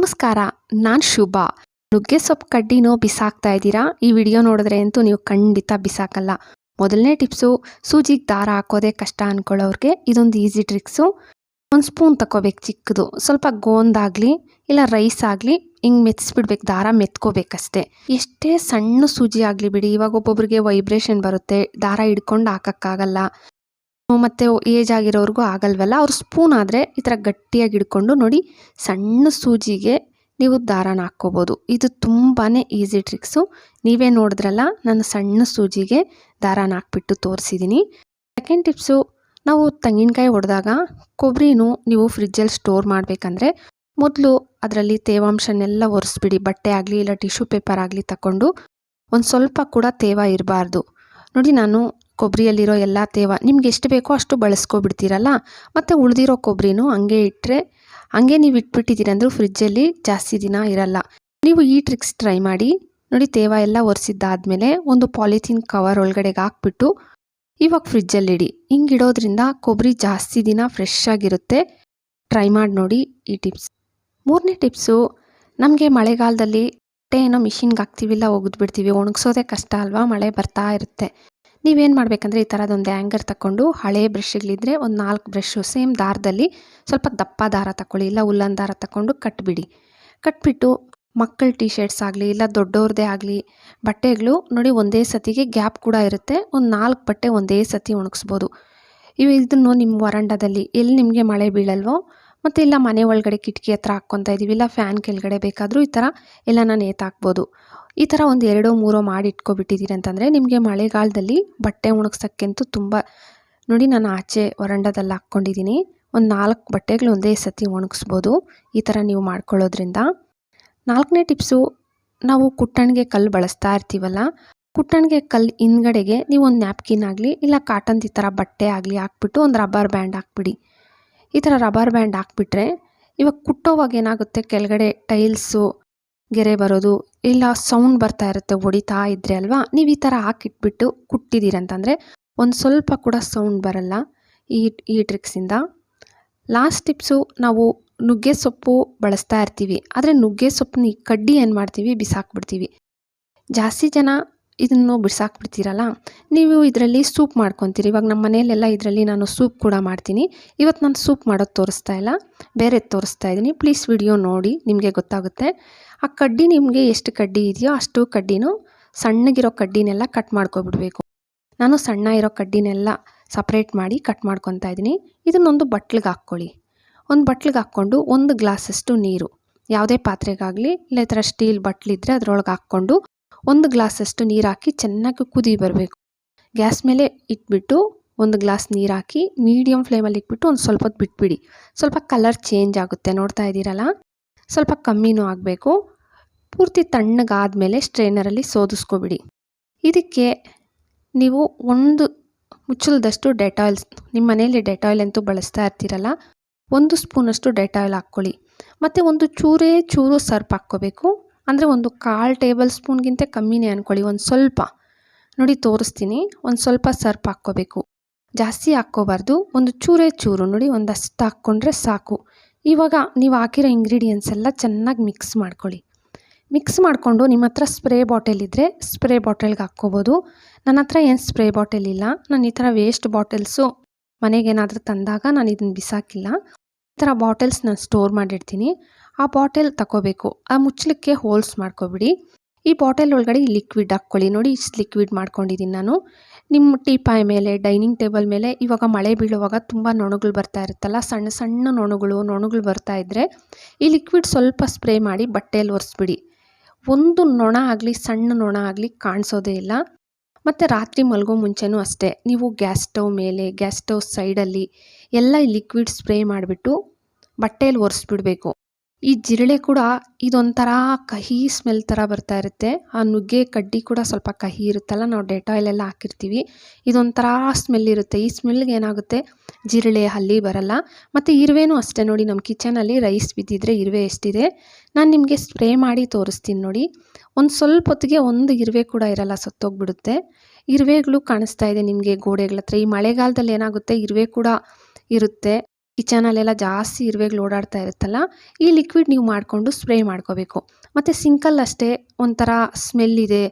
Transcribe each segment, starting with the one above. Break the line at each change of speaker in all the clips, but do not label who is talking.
ನಮಸ್ಕಾರ, ನಾನು ಶುಭ. ನುಗ್ಗೆ ಸೊಪ್ಪು ಕಡ್ಡಿನೋ ಬಿಸಾಕ್ತಾ ಇದ್ದೀರಾ? ಈ ವಿಡಿಯೋ ನೋಡಿದ್ರೆ ಅಂತೂ ನೀವು ಖಂಡಿತ ಬಿಸಾಕಲ್ಲ. ಮೊದಲನೇ ಟಿಪ್ಸು, ಸೂಜಿಗೆ ದಾರ ಹಾಕೋದೇ ಕಷ್ಟ ಅನ್ಕೊಳ್ಳೋರಿಗೆ. ಇದೊಂದು ಈಸಿ ಟ್ರಿಕ್ಸು. ಒಂದು ಸ್ಪೂನ್ ತಗೋಬೇಕು ಚಿಕ್ಕದು. ಸ್ವಲ್ಪ ಗೋಂದಾಗಲಿ ಇಲ್ಲ ರೈಸ್ ಆಗಲಿ, ಹಿಂಗೆ ಮೆತ್ಸ್ಬಿಡ್ಬೇಕು, ದಾರ ಮೆತ್ಕೋಬೇಕಷ್ಟೇ. ಎಷ್ಟೇ ಸಣ್ಣ ಸೂಜಿ ಆಗಲಿ ಬಿಡಿ, ಇವಾಗ ಒಬ್ಬೊಬ್ರಿಗೆ ವೈಬ್ರೇಷನ್ ಬರುತ್ತೆ. ದಾರ ಹಿಡ್ಕೊಂಡು ಹಾಕೋಕ್ಕಾಗಲ್ಲ. ಮತ್ತು ಏಜ್ ಆಗಿರೋರಿಗೂ ಆಗಲ್ವಲ್ಲ? ಅವ್ರು ಸ್ಪೂನ್ ಆದರೆ ಈ ಥರ ಗಟ್ಟಿಯಾಗಿ ಹಿಡ್ಕೊಂಡು ನೋಡಿ ಸಣ್ಣ ಸೂಜಿಗೆ ನೀವು ದಾರನ ಹಾಕ್ಕೋಬೋದು. ಇದು ತುಂಬಾ ಈಸಿ ಟ್ರಿಕ್ಸು ನೀವೇ ನೋಡಿದ್ರಲ್ಲ, ನಾನು ಸಣ್ಣ ಸೂಜಿಗೆ ದಾರನ ಹಾಕ್ಬಿಟ್ಟು ತೋರಿಸಿದ್ದೀನಿ ಸೆಕೆಂಡ್ ಟಿಪ್ಸು ನಾವು ತೆಂಗಿನಕಾಯಿ ಹೊಡೆದಾಗ ಕೊಬ್ಬರಿನೂ ನೀವು ಫ್ರಿಜ್ಜಲ್ಲಿ ಸ್ಟೋರ್ ಮಾಡಬೇಕಂದ್ರೆ ಮೊದಲು ಅದರಲ್ಲಿ ತೇವಾಂಶನೆಲ್ಲ ಒರೆಸ್ಬಿಡಿ. ಬಟ್ಟೆ ಆಗಲಿ ಇಲ್ಲ ಟಿಶ್ಯೂ ಪೇಪರ್ ಆಗಲಿ ತಗೊಂಡು ಒಂದು ಸ್ವಲ್ಪ ಕೂಡ ತೇವ ಇರಬಾರ್ದು. ನೋಡಿ ನಾನು ಕೊಬ್ಬರಿಯಲ್ಲಿರೋ ಎಲ್ಲ ತೇವ ನಿಮ್ಗೆ ಎಷ್ಟು ಬೇಕೋ ಅಷ್ಟು ಬಳಸ್ಕೊಬಿಡ್ತೀರಲ್ಲ? ಮತ್ತು ಉಳಿದಿರೋ ಕೊಬ್ಬರಿನೂ ಹಂಗೆ ಇಟ್ಟರೆ ಹಂಗೆ ನೀವು ಇಟ್ಬಿಟ್ಟಿದ್ದೀರ ಅಂದರೂ ಫ್ರಿಜ್ಜಲ್ಲಿ ಜಾಸ್ತಿ ದಿನ ಇರಲ್ಲ. ನೀವು ಈ ಟ್ರಿಕ್ಸ್ ಟ್ರೈ ಮಾಡಿ, ನೋಡಿ ತೇವ ಎಲ್ಲ ಒರೆಸಿದ್ದಾದ್ಮೇಲೆ ಒಂದು ಪಾಲಿಥೀನ್ ಕವರ್ ಒಳಗಡೆಗೆ ಹಾಕ್ಬಿಟ್ಟು ಇವಾಗ ಫ್ರಿಜ್ಜಲ್ಲಿಡಿ ಹಿಂಗೆ ಇಡೋದ್ರಿಂದ ಕೊಬ್ಬರಿ ಜಾಸ್ತಿ ದಿನ ಫ್ರೆಶ್ ಆಗಿರುತ್ತೆ. ಟ್ರೈ ಮಾಡಿ ನೋಡಿ ಈ ಟಿಪ್ಸ್ ಮೂರನೇ ಟಿಪ್ಸು, ನಮಗೆ ಮಳೆಗಾಲದಲ್ಲಿ ಬಟ್ಟೆ ಏನೋ ಮಿಷಿನ್ಗೆ ಹಾಕ್ತೀವಿಲ್ಲ, ಒಗೆದ್ಬಿಡ್ತೀವಿ. ಒಣಗಿಸೋದೇ ಕಷ್ಟ ಅಲ್ವಾ? ಮಳೆ ಬರ್ತಾ ಇರುತ್ತೆ. ನೀವೇನು ಮಾಡಬೇಕಂದ್ರೆ ಈ ಥರದೊಂದು ಆ್ಯಂಗರ್ ತಗೊಂಡು ಹಳೆ ಬ್ರಷ್ಗಳಿದ್ರೆ ಒಂದು ನಾಲ್ಕು ಬ್ರಷ್ಷು ಸೇಮ್ ದಾರದಲ್ಲಿ ಸ್ವಲ್ಪ ದಪ್ಪ ದಾರ ತಗೊಳ್ಳಿ ಇಲ್ಲ ಉಲ್ಲನ್ ದಾರ ತಗೊಂಡು ಕಟ್ಬಿಡಿ. ಕಟ್ಬಿಟ್ಟು ಮಕ್ಕಳ ಟೀ ಶರ್ಟ್ಸ್ ಆಗಲಿ, ಇಲ್ಲ ದೊಡ್ಡವ್ರದ್ದೇ ಆಗಲಿ, ಬಟ್ಟೆಗಳು ನೋಡಿ ಒಂದೇ ಸತಿಗೆ ಗ್ಯಾಪ್ ಕೂಡ ಇರುತ್ತೆ, ಒಂದು ನಾಲ್ಕು ಬಟ್ಟೆ ಒಂದೇ ಸತಿ ಒಣಗಿಸ್ಬೋದು. ಇವು ಇದನ್ನು ನಿಮ್ಮ ವರಂಡದಲ್ಲಿ ಎಲ್ಲಿ ನಿಮಗೆ ಮಳೆ ಬೀಳಲ್ವೋ ಮತ್ತು ಇಲ್ಲ ಮನೆ ಒಳಗಡೆ ಕಿಟಕಿ ಹತ್ರ ಹಾಕ್ಕೊತಾ ಇದ್ದೀವಿ ಇಲ್ಲ ಫ್ಯಾನ್ ಕೆಳಗಡೆ ಬೇಕಾದರೂ ಈ ಥರ ಎಲ್ಲನ ನೇತಾಕ್ಬೋದು ಈ ಥರ ಒಂದು ಎರಡೋ ಮೂರೋ ಮಾಡಿ ಇಟ್ಕೊಬಿಟ್ಟಿದ್ದೀರಿ ಅಂತಂದರೆ ನಿಮಗೆ ಮಳೆಗಾಲದಲ್ಲಿ ಬಟ್ಟೆ ಒಣಗ್ಸೋಕ್ಕಂತೂ ತುಂಬ, ನೋಡಿ ನಾನು ಆಚೆ ವರಂಡದಲ್ಲಿ ಹಾಕ್ಕೊಂಡಿದ್ದೀನಿ ಒಂದು ನಾಲ್ಕು ಬಟ್ಟೆಗಳು ಒಂದೇ ಸತಿ ಒಣಗಿಸ್ಬೋದು, ಈ ಥರ ನೀವು ಮಾಡ್ಕೊಳ್ಳೋದ್ರಿಂದ. ನಾಲ್ಕನೇ ಟಿಪ್ಸು, ನಾವು ಕುಟ್ಟಣಿಗೆ ಕಲ್ಲು ಬಳಸ್ತಾ ಇರ್ತೀವಲ್ಲ, ಕುಟ್ಟಣಿಗೆ ಕಲ್ಲು ಹಿಂದ್ಗಡೆಗೆ ನೀವು ಒಂದು ನ್ಯಾಪ್ಕಿನ್ ಆಗಲಿ, ಇಲ್ಲ ಕಾಟನ್ ಈ ಥರ ಬಟ್ಟೆ ಆಗಲಿ ಹಾಕ್ಬಿಟ್ಟು ಒಂದು ರಬ್ಬರ್ ಬ್ಯಾಂಡ್ ಹಾಕ್ಬಿಡಿ. ಈ ಥರ ರಬ್ಬರ್ ಬ್ಯಾಂಡ್ ಹಾಕ್ಬಿಟ್ರೆ ಇವಾಗ ಕುಟ್ಟೋವಾಗ ಏನಾಗುತ್ತೆ? ಕೆಳಗಡೆ ಟೈಲ್ಸು ಗೆರೆ ಬರೋದು, ಇಲ್ಲ ಸೌಂಡ್ ಬರ್ತಾ ಇರುತ್ತೆ, ಹೊಡಿತಾ ಇದ್ರೆ ಅಲ್ವಾ? ನೀವು ಈ ಥರ ಹಾಕಿಟ್ಬಿಟ್ಟು ಕುಟ್ಟಿದ್ದೀರಂತಂದರೆ ಒಂದು ಸ್ವಲ್ಪ ಕೂಡ ಸೌಂಡ್ ಬರಲ್ಲ ಈ ಈ ಟ್ರಿಕ್ಸಿಂದ ಲಾಸ್ಟ್ ಟಿಪ್ಸು ನಾವು ನುಗ್ಗೆ ಸೊಪ್ಪು ಬಳಸ್ತಾ ಇರ್ತೀವಿ. ಆದರೆ ನುಗ್ಗೆ ಸೊಪ್ಪನ್ನ ಕಡ್ಡಿ ಏನು ಮಾಡ್ತೀವಿ? ಬಿಸಾಕ್ಬಿಡ್ತೀವಿ. ಜಾಸ್ತಿ ಜನ ಇದನ್ನು ಬಿಡ್ಸಾಕ್ಬಿಡ್ತೀರಲ್ಲ ನೀವು ಇದರಲ್ಲಿ ಸೂಪ್ ಮಾಡ್ಕೊತೀರಿ. ಇವಾಗ ನಮ್ಮ ಮನೆಯಲ್ಲೆಲ್ಲ ಇದರಲ್ಲಿ ನಾನು ಸೂಪ್ ಕೂಡ ಮಾಡ್ತೀನಿ. ಇವತ್ತು ನಾನು ಸೂಪ್ ಮಾಡೋದು ತೋರಿಸ್ತಾ ಇಲ್ಲ. ಬೇರೆ ತೋರಿಸ್ತಾ ಇದ್ದೀನಿ ಪ್ಲೀಸ್ ವಿಡಿಯೋ ನೋಡಿ, ನಿಮಗೆ ಗೊತ್ತಾಗುತ್ತೆ. ಆ ಕಡ್ಡಿ ನಿಮಗೆ ಎಷ್ಟು ಕಡ್ಡಿ ಇದೆಯೋ ಅಷ್ಟು ಕಡ್ಡಿನೂ ಸಣ್ಣಗಿರೋ ಕಡ್ಡಿನೆಲ್ಲ ಕಟ್ ಮಾಡ್ಕೊಬಿಡ್ಬೇಕು. ನಾನು ಸಣ್ಣ ಇರೋ ಕಡ್ಡಿನೆಲ್ಲ ಸಪ್ರೇಟ್ ಮಾಡಿ ಕಟ್ ಮಾಡ್ಕೊತಾ ಇದ್ದೀನಿ ಇದನ್ನೊಂದು ಬಟ್ಲಿಗೆ ಹಾಕ್ಕೊಳ್ಳಿ. ಒಂದು ಬಟ್ಲಿಗೆ ಹಾಕ್ಕೊಂಡು ಒಂದು ಗ್ಲಾಸಷ್ಟು ನೀರು. ಯಾವುದೇ ಪಾತ್ರೆಗಾಗಲಿ, ಇಲ್ಲ ಈ ಥರ ಸ್ಟೀಲ್ ಬಟ್ಲಿದ್ರೆ ಅದರೊಳಗೆ ಹಾಕ್ಕೊಂಡು ಒಂದು ಗ್ಲಾಸಷ್ಟು ನೀರು ಹಾಕಿ ಚೆನ್ನಾಗಿ ಕುದಿ ಬರಬೇಕು. ಗ್ಯಾಸ್ ಮೇಲೆ ಇಟ್ಬಿಟ್ಟು ಒಂದು ಗ್ಲಾಸ್ ನೀರು ಹಾಕಿ ಮೀಡಿಯಮ್ ಫ್ಲೇಮಲ್ಲಿ ಇಟ್ಬಿಟ್ಟು ಒಂದು ಸ್ವಲ್ಪ ಹೊತ್ತು ಬಿಟ್ಬಿಡಿ. ಸ್ವಲ್ಪ ಕಲರ್ ಚೇಂಜ್ ಆಗುತ್ತೆ, ನೋಡ್ತಾ ಇದ್ದೀರಲ್ಲ? ಸ್ವಲ್ಪ ಕಮ್ಮಿನೂ ಆಗಬೇಕು. ಪೂರ್ತಿ ತಣ್ಣಗಾದಮೇಲೆ ಸ್ಟ್ರೈನರಲ್ಲಿ ಸೋದಿಸ್ಕೊಬಿಡಿ. ಇದಕ್ಕೆ ನೀವು ಒಂದು ಮುಚ್ಚಲದಷ್ಟು ಡೆಟಾಯಿಲ್ಸ್ ನಿಮ್ಮ ಮನೆಯಲ್ಲಿ ಡೆಟಾಯಿಲ್ ಅಂತೂ ಬಳಸ್ತಾ ಇರ್ತೀರಲ್ಲ? ಒಂದು ಸ್ಪೂನಷ್ಟು ಡೆಟಾಯಿಲ್ ಹಾಕ್ಕೊಳ್ಳಿ. ಮತ್ತು ಒಂದು ಚೂರೇ ಚೂರು ಸರ್ಪ್ ಹಾಕ್ಕೋಬೇಕು. ಅಂದರೆ ಒಂದು ಕಾಲು ಟೇಬಲ್ ಸ್ಪೂನ್ಗಿಂತ ಕಮ್ಮಿನೇ ಅಂದ್ಕೊಳ್ಳಿ ಒಂದು ಸ್ವಲ್ಪ. ನೋಡಿ, ತೋರಿಸ್ತೀನಿ. ಒಂದು ಸ್ವಲ್ಪ ಸರ್ಪ್ ಹಾಕ್ಕೋಬೇಕು. ಜಾಸ್ತಿ ಹಾಕ್ಕೋಬಾರ್ದು. ಒಂದು ಚೂರೇ ಚೂರು. ನೋಡಿ, ಒಂದಷ್ಟು ಹಾಕ್ಕೊಂಡ್ರೆ ಸಾಕು. ಇವಾಗ ನೀವು ಹಾಕಿರೋ ಇಂಗ್ರೀಡಿಯೆಂಟ್ಸ್ ಎಲ್ಲ ಚೆನ್ನಾಗಿ ಮಿಕ್ಸ್ ಮಾಡ್ಕೊಳ್ಳಿ. ಮಿಕ್ಸ್ ಮಾಡಿಕೊಂಡು ನಿಮ್ಮ ಹತ್ರ ಸ್ಪ್ರೇ ಬಾಟಲ್ ಇದ್ದರೆ ಸ್ಪ್ರೇ ಬಾಟಲ್ಗೆ ಹಾಕ್ಕೋಬೋದು. ನನ್ನ ಹತ್ರ ಏನು ಸ್ಪ್ರೇ ಬಾಟಲ್ ಇಲ್ಲ. ನಾನು ಈ ಥರ ವೇಸ್ಟ್ ಬಾಟಲ್ಸು ಮನೆಗೇನಾದರೂ ತಂದಾಗ ನಾನು ಇದನ್ನು ಬಿಸಾಕಿಲ್ಲ. ಈ ಥರ ಬಾಟಲ್ಸ್ ನಾನು ಸ್ಟೋರ್ ಮಾಡಿರ್ತೀನಿ. ಆ ಬಾಟಲ್ ತಗೋಬೇಕು ಆ ಮುಚ್ಚಲಿಕ್ಕೆ ಹೋಲ್ಸ್ ಮಾಡ್ಕೊಬಿಡಿ. ಈ ಬಾಟಲ್ ಒಳಗಡೆ ಲಿಕ್ವಿಡ್ ಹಾಕ್ಕೊಳ್ಳಿ. ನೋಡಿ, ಇಷ್ಟು ಲಿಕ್ವಿಡ್ ಮಾಡ್ಕೊಂಡಿದ್ದೀನಿ ನಾನು. ನಿಮ್ಮ ಟೀಪಾಯ್ ಮೇಲೆ ಡೈನಿಂಗ್ ಟೇಬಲ್ ಮೇಲೆ ಇವಾಗ ಮಳೆ ಬೀಳುವಾಗ ತುಂಬ ನೊಣಗಳು ಬರ್ತಾ ಇರುತ್ತಲ್ಲ, ಸಣ್ಣ ಸಣ್ಣ ನೊಣಗಳು ನೊಣಗಳು ಬರ್ತಾ ಇದ್ದರೆ ಈ ಲಿಕ್ವಿಡ್ ಸ್ವಲ್ಪ ಸ್ಪ್ರೇ ಮಾಡಿ ಬಟ್ಟೆಯಲ್ಲಿ ಒರೆಸ್ಬಿಡಿ. ಒಂದು ನೊಣ ಆಗಲಿ, ಸಣ್ಣ ನೊಣ ಆಗಲಿ ಕಾಣಿಸೋದೇ ಇಲ್ಲ. ಮತ್ತು ರಾತ್ರಿ ಮಲಗೋ ಮುಂಚೆನೂ ಅಷ್ಟೇ. ನೀವು ಗ್ಯಾಸ್ ಸ್ಟವ್ ಮೇಲೆ ಗ್ಯಾಸ್ ಸ್ಟವ್ ಸೈಡಲ್ಲಿ ಎಲ್ಲ ಲಿಕ್ವಿಡ್ ಸ್ಪ್ರೇ ಮಾಡಿಬಿಟ್ಟು ಬಟ್ಟೆಯಲ್ಲಿ ಒರೆಸ್ಬಿಡ್ಬೇಕು. ಈ ಜಿರಳೆ ಕೂಡ ಇದೊಂಥರ ಕಹಿ ಸ್ಮೆಲ್ ಥರ ಬರ್ತಾ ಇರುತ್ತೆ. ಆ ನುಗ್ಗೆ, ಕಡ್ಡಿ ಕೂಡ ಸ್ವಲ್ಪ ಕಹಿ ಇರುತ್ತಲ್ಲ, ನಾವು ಡೆಟಾಯ್ಲೆಲ್ಲ ಹಾಕಿರ್ತೀವಿ. ಇದೊಂಥರ ಸ್ಮೆಲ್ ಇರುತ್ತೆ. ಈ ಸ್ಮೆಲ್ಗೆ ಏನಾಗುತ್ತೆ? ಜಿರಳೆ ಹಲ್ಲಿ ಬರಲ್ಲ. ಮತ್ತು ಇರುವೆನೂ ಅಷ್ಟೇ ನೋಡಿ, ನಮ್ಮ ಕಿಚನಲ್ಲಿ ರೈಸ್ ಬಿದ್ದಿದ್ರೆ ಇರುವೆ ಎಷ್ಟಿದೆ? ನಾನು ನಿಮಗೆ ಸ್ಪ್ರೇ ಮಾಡಿ ತೋರಿಸ್ತೀನಿ ನೋಡಿ. ಒಂದು ಸ್ವಲ್ಪ ಹೊತ್ತಿಗೆ ಒಂದು ಇರುವೆ ಕೂಡ ಇರಲ್ಲ, ಸತ್ತೋಗ್ಬಿಡುತ್ತೆ. ಇರುವೆಗಳು ಕಾಣಿಸ್ತಾ ಇದೆ ನಿಮಗೆ ಗೋಡೆಗಳ ಹತ್ರ. ಈ ಮಳೆಗಾಲದಲ್ಲಿ ಏನಾಗುತ್ತೆ? ಇರುವೆ ಕೂಡ ಇರುತ್ತೆ. ಕಿಚನಲ್ಲೆಲ್ಲ ಜಾಸ್ತಿ ಇರುವೆಗಳು ಓಡಾಡ್ತಾ ಇರುತ್ತಲ್ಲ, ಈ ಲಿಕ್ವಿಡ್ ನೀವು ಮಾಡಿಕೊಂಡು ಸ್ಪ್ರೇ ಮಾಡ್ಕೋಬೇಕು. ಮತ್ತು ಸಿಂಕಲ್ ಅಷ್ಟೇ ಒಂಥರ ಸ್ಮೆಲ್ ಇದೆ,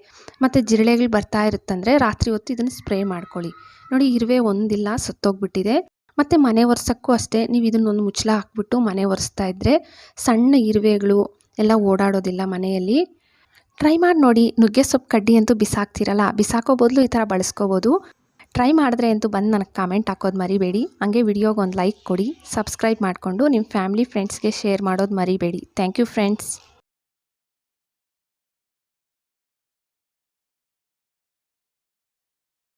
ಮತ್ತು ಜಿರಳೆಗಳು ಬರ್ತಾ ಇರುತ್ತಂದರೆ ರಾತ್ರಿ ಹೊತ್ತು ಇದನ್ನು ಸ್ಪ್ರೇ ಮಾಡ್ಕೊಳ್ಳಿ. ನೋಡಿ, ಇರುವೆ ಒಂದಿಲ್ಲ ಸತ್ತೋಗ್ಬಿಟ್ಟಿದೆ. ಮತ್ತು ಮನೆ ಒರೆಸೋಕ್ಕೂ ಅಷ್ಟೇ, ನೀವು ಇದನ್ನೊಂದು ಮುಚ್ಚಳ ಹಾಕ್ಬಿಟ್ಟು ಮನೆ ಒರೆಸ್ತಾ ಇದ್ದರೆ ಸಣ್ಣ ಇರುವೆಗಳು ಎಲ್ಲ ಓಡಾಡೋದಿಲ್ಲ ಮನೆಯಲ್ಲಿ. ಟ್ರೈ ಮಾಡಿ ನೋಡಿ, ನುಗ್ಗೆ ಸೊಪ್ಪು ಕಡ್ಡಿ ಅಂತೂ ಬಿಸಾಕ್ತಿರಲ್ಲ, ಬಿಸಾಕೋ ಬದಲು ಈ ಥರ ಬಳಸ್ಕೋಬೋದು. ಟ್ರೈ ಮಾಡಿದ್ರೆ ಅಂತೂ ಬಂದು ನನಗೆ ಕಾಮೆಂಟ್ ಹಾಕೋದು ಮರಿಬೇಡಿ. ಹಂಗೆ ವಿಡಿಯೋಗೆ ಒಂದು ಲೈಕ್ ಕೊಡಿ. ಸಬ್ಸ್ಕ್ರೈಬ್ ಮಾಡಿಕೊಂಡು ನಿಮ್ಮ ಫ್ಯಾಮ್ಲಿ ಫ್ರೆಂಡ್ಸ್ಗೆ ಶೇರ್ ಮಾಡೋದು ಮರಿಬೇಡಿ. Thank you friends